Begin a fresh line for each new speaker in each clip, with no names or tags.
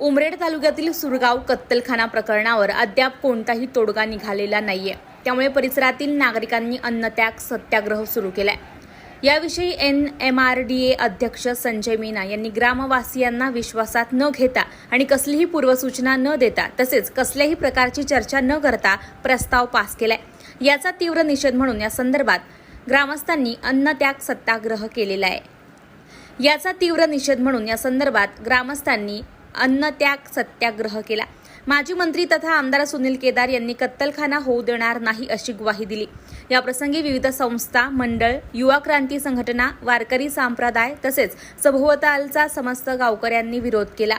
उमरेड तालुक्यातील सुरगाव कत्तलखाना प्रकरणावर अद्याप कोणताही तोडगा निघालेला नाहीये. त्यामुळे परिसरातील नागरिकांनी अन्नत्याग सत्याग्रह सुरू केलाय. याविषयी N M R D A अध्यक्ष संजय मीना यांनी ग्रामवासियांना विश्वासात न घेता आणि कसलीही पूर्वसूचना न देता तसेच कसल्याही प्रकारची चर्चा न करता प्रस्ताव पास केलाय. याचा तीव्र निषेध म्हणून या संदर्भात ग्रामस्थांनी अन्नत्याग सत्याग्रह केलेला आहे. याचा तीव्र निषेध म्हणून या संदर्भात ग्रामस्थांनी अन्नत्याग सत्याग्रह केला. माजी मंत्री तथा आमदार सुनील केदार यांनी कत्तलखाना होऊ देणार नाही अशी ग्वाही दिली. याप्रसंगी विविध संस्था मंडळ युवा क्रांती संघटना वारकरी संप्रदाय तसेच सभोवतालचा समस्त गावकऱ्यांनी विरोध केला.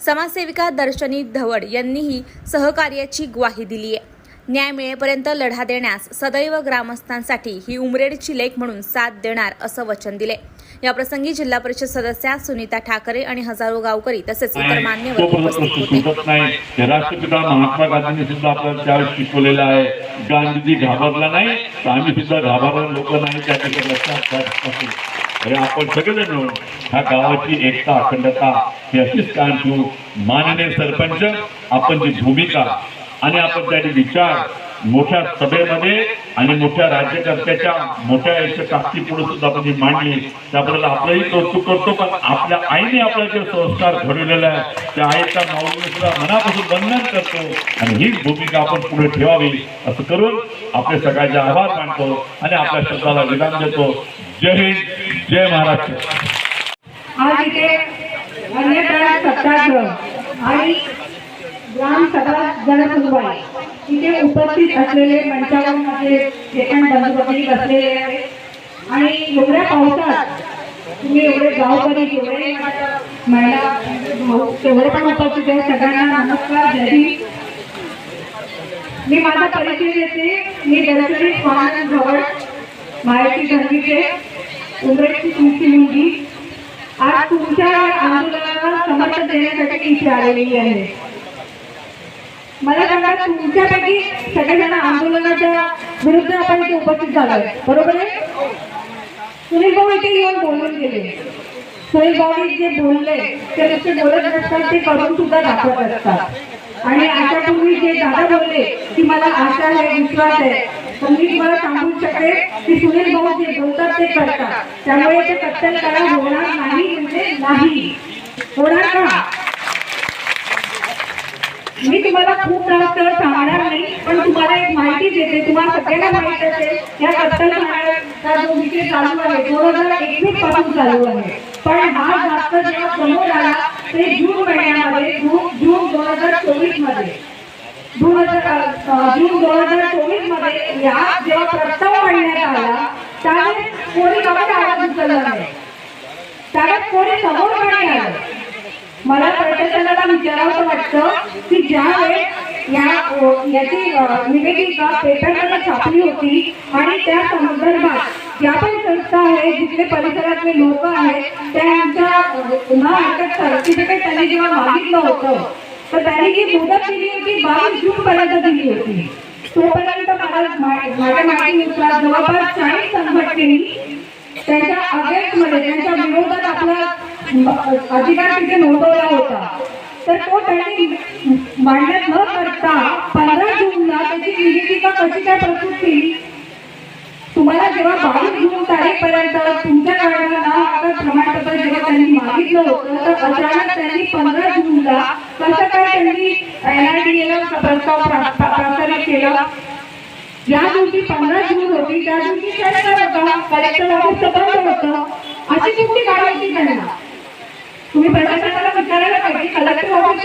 समाजसेविका दर्शनी धवड यांनीही सहकार्याची ग्वाही दिली आहे न्याय मिळेपर्यंत लढा देण्यास सदैव ग्रामस्थांसाठी ही उमरेडची लेख म्हणून साथ देणार असं वचन दिले. या प्रसंगी जिल्हा परिषद सदस्या सुनीता ठाकरे आणि हजारो गावकरी तसेच इतर मान्यवर उपस्थित होते.
राष्ट्रपिता महात्मा गांधींनी सुद्धा आपल्याला त्यावेळेस शिकवलेलं आहे. गांधीजी घाबरला नाही तर आम्ही सुद्धा घाबरला लोक नाही त्या ठिकाणी लक्षात. अरे आपण सगळेजण मिळून ह्या गावाची एकता अखंडता ही अशीच कायम ठेवू माननीय सरपंच आपण जी भूमिका आणि आपण त्याचे विचार मोठ्या सभेमध्ये आणि मोठ्या राज्यकर्त्याच्या मोठ्या याच्या कास्तीपुढे सुद्धा आपण मांडली. त्याबद्दल आपलंही कौतुक करतो पण आपल्या आईने आपला जे संस्कार घडवलेला आहे त्या आईच्या माऊलीने सुद्धा मनापासून वंदन करतो आणि हीच भूमिका आपण पुढे ठेवावी असं करून आपले सगळ्यांचे आभार मानतो आणि आपल्या शब्दाला विराम देतो. जय हिंद जय महाराष्ट्र.
आज इथे सत्याग्रह आणि ग्राम सभा जनसमुदाय इथे उपस्थित असलेले मंचावर माझे जे पण बंधू बसलेले आहेत. आणि एवढ्या पावसात तुम्ही एवढे गावकरी एवढे महिला तेवढे पण उपस्थित आहे सगळ्यांना नमस्कार जय मी माझा परिचय देते. मी दर्शनी स्वामी जवळ माहिती धर्मीचे उमरेची तुमची मुलगी. आज तुमच्या आंदोलनाला समर्थन देण्यासाठी इथे आलेली आहे. मला सांगा तुमच्यापैकी सगळेजण आंदोलनाच्या विरुद्ध आपण इथे उपस्थित झालो बरोबर आहे? सुनील भाऊ इथे येऊन बोलून गेले. सुनील भाऊ जे बोलले ते नुसते बोलत नसतात ते करून सुद्धा दाखवत असतात. आणि आशापूर्वी जे दादा बोलले की मला आशा आहे विश्वास आहे तर मी तुम्हाला सांगू शकते की सुनील भाऊ जे बोलतात ते करतात. त्यामुळे ते कत्तल करा होणार नाही म्हणजे नाही. होणार का? मी तुम्हाला खूप जास्त सांगणार नाही पण तुम्हाला एक माहिती देते तुम्हाला सगळ्यांना माहीत असेल या कत्तलखान्याचा जो विषय चालू आहे दोन हजार एकवीसपासून चालू आहे. पण हा जास्त जेव्हा समोर आला ते जून महिन्यामध्ये जून दोन हजार चोवीसमध्ये दोन हजार जून दोन हजार चोवीसमध्ये या जेव्हा प्रस्ताव मांडण्यात आला त्यावेळेस कोणी गावात आवाज उचलला नाही. त्याला कोणी समोर का नाही आलं. मला प्रशासनाला विचारावं वाटतं की ज्यावेळेस या याची निवेदिका पेपरमध्ये छापली होती आणि त्या संदर्भात ज्या पण संस्था आहेत जिथले परिसरातले लोक आहेत त्यांच्या पुन्हा अटक सर्टिफिकेट त्यांनी जेव्हा मागितलं होतं तर त्यांनी जी मुदत दिली होती बावीस जून पर्यंत दिली होती. तोपर्यंत मला माझ्या माहितीनुसार जवळपास चाळीस संघटनेनी त्यांच्या अगेन्स्टमध्ये त्यांच्या विरोधात आपला अधिकार तिथे नोंदवला होता. तर तो त्यांनी मांडण्यात न करता पंधरा जूनला त्याची निवेदिका कशी काय प्रस्तुत केली? तुम्हाला जेव्हा बावीस जून तारीखपर्यंत तुमच्या कारणाला नाव प्रमाणपत्र जेव्हा त्यांनी मागितलं होतं तर अचानक त्यांनी पंधरा जूनला कसं काय त्यांनी एनआयडीएला प्रस्ताव प्रसारित केला? ज्या दिवशी पंधरा जून होती त्या दिवशी कलेक्टर ऑफिस बंद होतं. अशी कुठली कारवाई त्यांना? तुम्ही प्रशासनाला विचारायला पाहिजे. कलेक्टर ऑफिस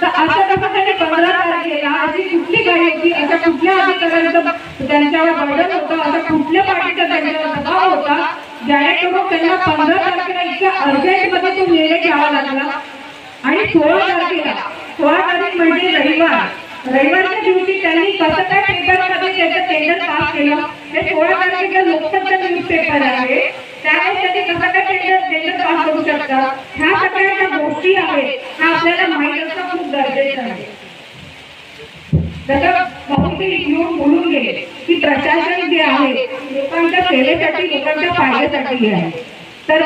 तर असं कसं त्यांनी पंधरा तारखेला अशी कुठली गाडी अशा कुठल्या अधिकाऱ्यांचं त्यांच्यावर बर्डन होतं अशा कुठल्या पार्टीचा त्यांच्यावर दबाव होता जेणेकरून त्यांना पंधरा तारखेला इतक्या अर्जंटमध्ये तो निर्णय घ्यावा लागला. आणि सोळा तारखेला सोळा तारीख म्हणजे रविवार. रविवारच्या दिवशी त्यांनी कसं काय पेपरमध्ये त्याचं टेंडर पास केलं हे सोळा तारखेचा लोकसत्ता न्यूज पेपर आहे. त्यावेळेसाठी त्यांनी कसं काय टेंडर टेंडर पास करू शकतात? ह्या सगळ्या ज्या गोष्टी आहेत ह्या आपल्याला माहीत असणं खूप गरजेचं आहे. जसं बहुतेक येऊन बोलून गेले की प्रशासन जे आहे लोकांच्या सेवेसाठी लोकांच्या फायद्यासाठी आहे. तर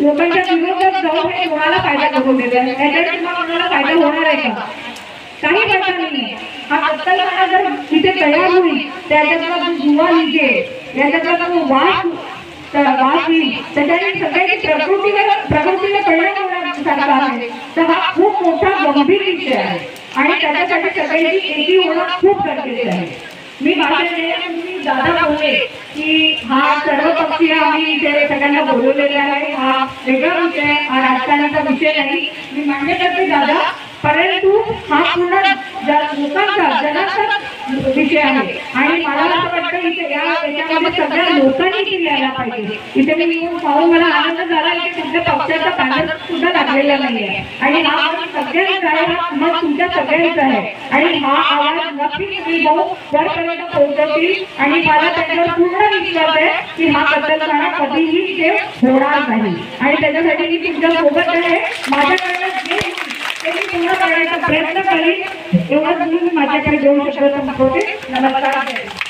लोकांच्या विरोधात जाऊन हे कोणाला फायदा करून दिला याच्यात कोणाला फायदा होणार आहे का? काही फायदा नाही. हा कत्तलखाना जर तिथे तयार होईल त्याच्यातला जो जुवा निघेल याच्यातला जो वास तर वास येईल प्रकृतीवर प्रकृतीला परिणाम होण्यासारखा आहे. तर हा खूप मोठा गंभीर विषय आहे. आणि त्याच्यासाठी सगळ्यांची एकी होणं खूप गरजेचं आहे. मी माझ्या दादा बोलले की हा सर्व पक्षीय आम्ही इथे सगळ्यांना बोलवलेला आहे. हा वेगळा विषय हा राजकारणाचा विषय नाही. मी मान्य करते दादा परंतु हा पूर्ण लोकांचा जगाचा विषय आहे. आणि मला असं वाटतं इथे या याच्यामध्ये सगळ्या लोकांनी इथे यायला पाहिजे. इथे मी येऊन पाहून मला आनंद झाला की तुमच्या पक्षाचा पॅनल सुद्धा लागलेला नाही आहे आणि हा आवाज सगळ्यांचा आहे मग तुमच्या सगळ्यांचा आहे. आणि हा आवाज नक्कीच तुम्ही भाऊ वरपर्यंत पोहोचवतील. आणि मला त्याच्यावर पूर्ण विश्वास आहे की हा कत्तलखाना कधीही इथे होणार नाही. आणि त्याच्यासाठी मी तुमच्यासोबत आहे. माझ्याकडनं जे ते मी पूर्ण करण्याचा प्रयत्न करीन. एवढंच मी माझ्याकडे देऊ शकत संपवते नमस्कार.